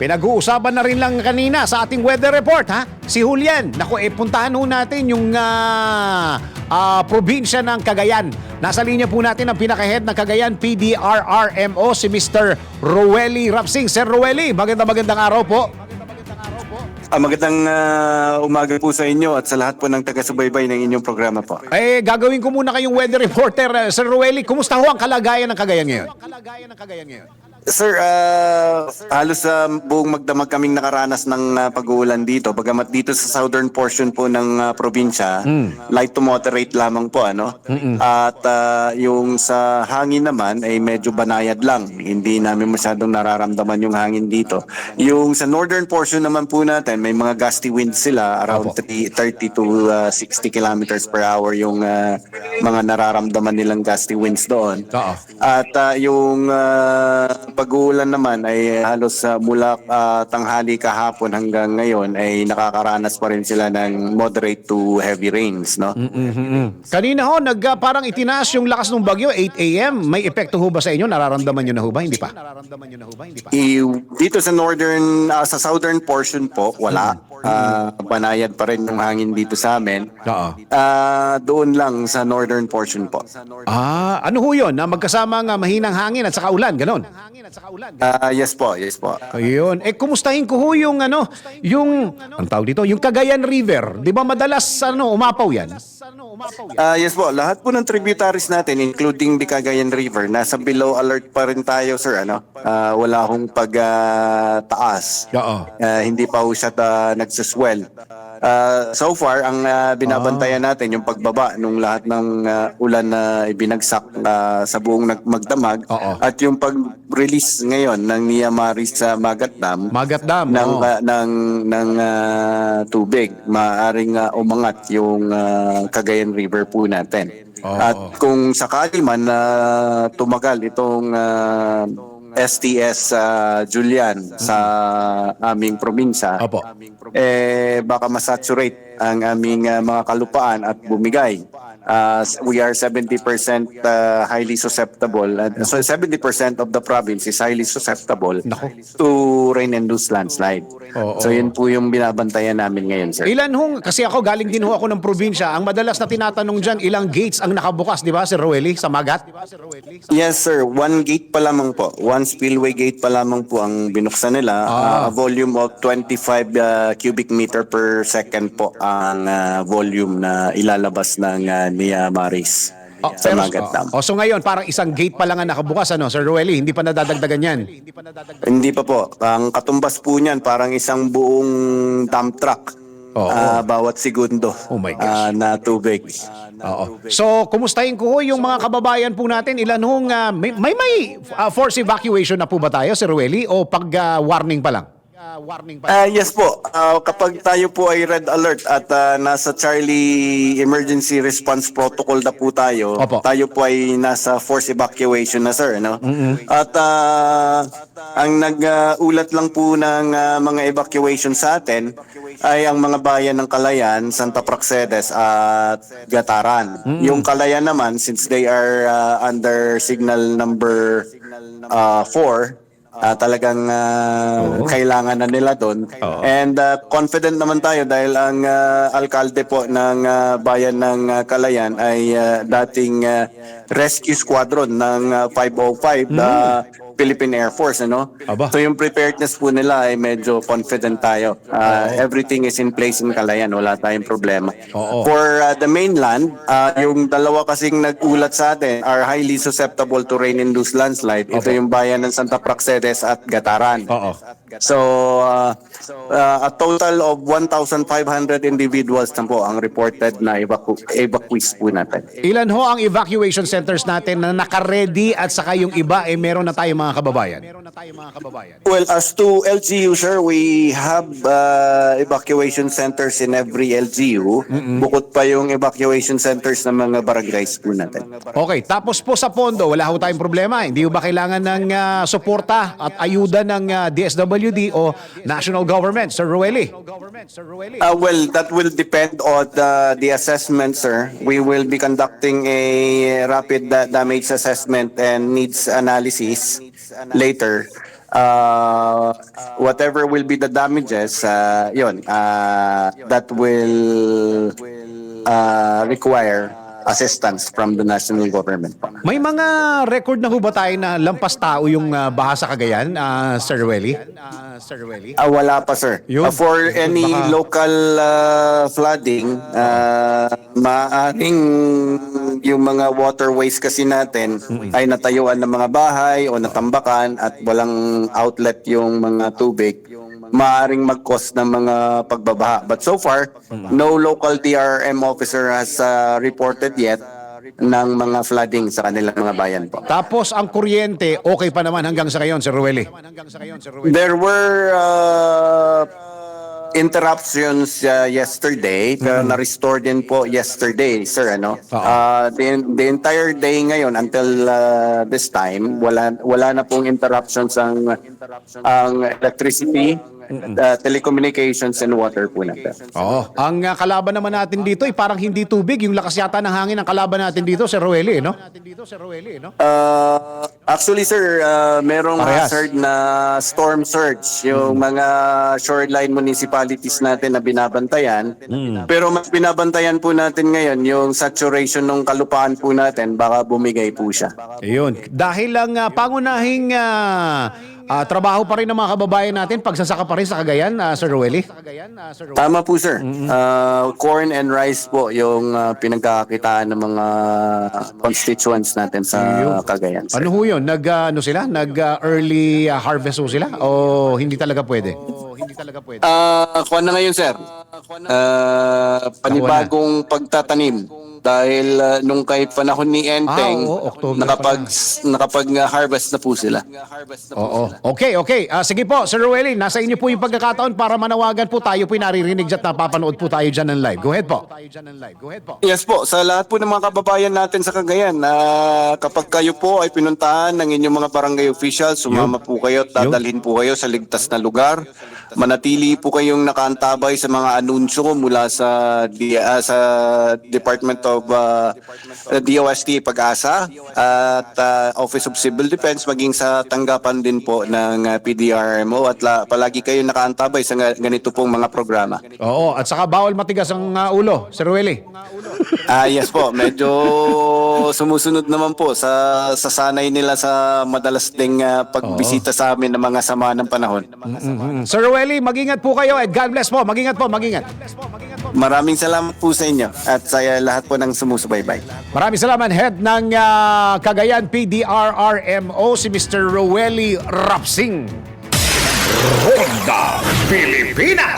Pinag-uusapan na rin lang kanina sa ating weather report, ha? Si Julian. Naku, eh, puntahan ho natin yung ah, ah, probinsya ng Cagayan. Nasa linya po natin ang pinaka-head ng Cagayan PDRRMO, si Mr. Roeli Rapsing. Sir Roeli, magandang magandang araw po. Ah, magandang ah, umaga po sa inyo at sa lahat po ng taga-subaybay ng inyong programa po. Eh, gagawin ko muna kayong weather reporter. eh, Sir Roeli, kumusta ho ang kalagayan ng Cagayan ngayon? Kalagayan ng Cagayan ngayon. Sir, ah, halos sa buong magdamag kaming nakaranas ng ah, pag-uulan dito. Bagamat dito sa southern portion po ng ah, probinsya, light to moderate lamang po. ano At ah, yung sa hangin naman ay medyo banayad lang. Hindi namin masyadong nararamdaman yung hangin dito. Yung sa northern portion naman po natin, may mga gusty winds sila around 3, 30 to ah, 60 kilometers per hour yung ah, mga nararamdaman nilang gusty winds doon. Oo. At ah, yung ah, pag-uulan naman ay halos ah, mula ah, tanghali kahapon hanggang ngayon ay nakakaranas pa rin sila ng moderate to heavy rains, no? Kanina ho, nag, ah, parang itinaas yung lakas ng bagyo, 8 a.m. May epekto ho ba sa inyo? Nararamdaman nyo na ho ba? Hindi pa? Nararamdaman nyo na ho ba? Hindi pa? I, dito sa northern ah, sa southern portion po wala. Ah, banayad pa rin yung hangin dito sa amin. Oo. Ah, doon lang sa northern portion po. Ah, ano ho yun? Na magkasama nga mahinang hangin at saka ulan, ganon? Hangin at saka ulan. Ah, yes po, yes po. Ayun. Eh, kumustahin ko ho yung ano, yung, ang tawag dito, yung Cagayan River. Di ba madalas, ano, umapaw yan? Ah, yes po, lahat po ng tributaries natin including the Cagayan River nasa below alert pa rin tayo sir ano. Ah, wala hong pag ah, taas. Oo. Ah, hindi pa ho siya ta, nagsaswell. Ah, so far ang ah, binabantayan natin yung pagbaba nung lahat ng ah, ulan na ibinagsak ah, sa buong nag- magdamag Oo. at yung pag-release ngayon ng Niamaris sa Magat Dam Magat Dam. ng oo. ah, ng ng ah, tubig maaring ah, umangat yung ah, Cagayan River po natin. Oo. At kung sakali man na tumagal itong ah, STS sa Julian sa aming probinsya, Opo. eh baka masaturate ang aming ah, mga kalupaan at bumigay. Ah, we are 70% ah, highly susceptible. and so 70% of the province is highly susceptible Nako. to rain and loose landslide. Oo. So yun po yung binabantayan namin ngayon, sir. Ilan hong, kasi ako galing din ho ako ng probinsya, ang madalas na tinatanong dyan, ilang gates ang nakabukas, di ba, Sir Roeli, sa Magat? Yes, sir. One gate pa lamang po. One spillway gate pa lamang po ang binuksan nila. Ah. Uh, a volume of 25 uh, cubic meter per second po ang uh, volume na ilalabas ng uh, Nia Maris Oh, sa pero- Magat Dam. oh, so ngayon, parang isang gate pa lang ang nakabukas, ano, Sir Roeli, hindi pa nadadagdagan yan. Hindi pa po. Ang katumbas po niyan parang isang buong dump truck. Oo. ah, bawat segundo Oh my gosh. ah, na tubig. Oo. So, kumustahin ko yung mga kababayan po natin, ilan hong, ah, may, may, may ah, force evacuation na po ba tayo, Sir Roeli, o pag-warning pa lang? Warning pa Ah, yes po. Ah, kapag tayo po ay red alert at ah, nasa Charlie Emergency Response Protocol na po tayo, Opo. tayo po ay nasa force evacuation na sir, no? At ah, ang nag-ulat lang po ng ah, mga evacuation sa atin ay ang mga bayan ng Kalayan, Santa Praxedes at Gataran. Yung Kalayan naman since they are ah, under signal number 4 Ah, talagang ah, kailangan na nila doon. And ah, confident naman tayo dahil ang ah, alkalde po ng ah, bayan ng ah, Kalayan ay ah, dating ah, rescue squadron ng ah, 505 na Philippine Air Force ano. Aba. So yung preparedness po nila ay medyo confident tayo. Ah, everything is in place in Kalayan, wala tayong problema. Oo. For ah, the mainland, ah, yung dalawa kasing nag-ulat sa atin are highly susceptible to rain and loose landslide. Ito yung bayan ng Santa Praxedes at Gataran. Oo. So, uh, uh, a total of 1,500 individuals na po ang reported na evacu- evacuees po natin. Ilan ho ang evacuation centers natin na naka-ready at saka yung iba, eh meron na tayo mga kababayan? Meron na tayo mga kababayan. Well, as to LGU, sir, we have uh, evacuation centers in every LGU. Bukod pa yung evacuation centers ng mga barangays po natin. Okay, tapos po sa pondo, wala ho tayong problema. Hindi ho ba kailangan ng ah, suporta at ayuda ng ah, DSWD o national government, Sir Rueli? Uh, well, that will depend on the, the assessment, sir. We will be conducting a rapid da- damage assessment and needs analysis later. uh, whatever will be the damages, uh, yun, uh, that will uh, require assistance from the national government. May mga record na ho ba tayo na lampas tao yung ah, baha sa Cagayan, ah, Sir Welly? Welly? Ah, wala pa sir. Yun. Uh, for any Baka- local uh, flooding, uh, maaaring yung mga waterways kasi natin ay natayuan ng mga bahay o natambakan at walang outlet yung mga tubig maaring mag-cause ng mga pagbabaha. But so far, no local TRM officer has uh, reported yet ng mga flooding sa kanilang mga bayan po. Tapos ang kuryente, okay pa naman hanggang sa ngayon, Sir Welly? There were uh, interruptions uh, yesterday pero na-restore din po yesterday sir ano uh, the, the entire day ngayon until uh, this time wala wala na pong interruptions ang ang electricity uh, telecommunications and water po natin Oo. Ang ah, kalaban naman natin dito ay parang hindi tubig. Yung lakas yata ng hangin ang kalaban natin dito, Sir Welly, no? Uh, actually sir, uh, merong Parehas. hazard na storm surge yung mga shoreline municipalities natin na binabantayan. Pero mas binabantayan po natin ngayon yung saturation ng kalupaan po natin baka bumigay po siya. Ayun. Dahil lang ah, pangunahing ah, ah, trabaho pa rin ng mga kababayan natin, pagsasaka pa rin sa Cagayan, ah, Sir Welly. Tama po sir. Uh, corn and rice po yung uh, pinagkakakitaan ng mga constituents natin sa Cagayan. Sir. Ano ho yun? Nag, ah, ano sila? Nag ah, early ah, harvest ho sila? O hindi talaga pwede? hindi talaga pwede. Ah, kuha na ngayon, sir. Ah, panibagong pagtatanim dahil ah, nung kahit panahon ni Enteng, Ah, oo, October nakapag nakapag ah, harvest na po sila. Oo. Okay, okay. Ah, sige po, Sir Rueli, nasa inyo po yung pagkakataon para manawagan po tayo po naririnig at napapanood po tayo dyan ng live. Go ahead po. Yes po, sa lahat po ng mga kababayan natin sa Cagayan, na kapag kayo po ay pinuntahan ng inyong mga barangay officials, sumama po kayo at dadalhin po kayo sa ligtas na lugar. Manatili po kayong nakaantabay sa mga anunsyo mula sa ah, sa Department of uh, DOST Pag-asa at ah, Office of Civil Defense maging sa tanggapan din po ng ah, PDRMO at la, palagi kayo nakaantabay sa ganito pong mga programa. Oo, at saka bawal matigas ang ah, ulo, Sir Rueli. Ah, yes po. Medyo sumusunod naman po sa sa sanay nila sa madalas ding ah, pagbisita sa amin ng mga sama ng panahon. Mhm. Sir Rueli, mag-ingat po kayo at God bless po. Mag-ingat po, mag-ingat. Maraming salamat po sa inyo at sa ah, lahat po ng sumusubaybay. Maraming salamat, Head ng ah, Cagayan PDRRMO, si Mr. Rueli Rapsing.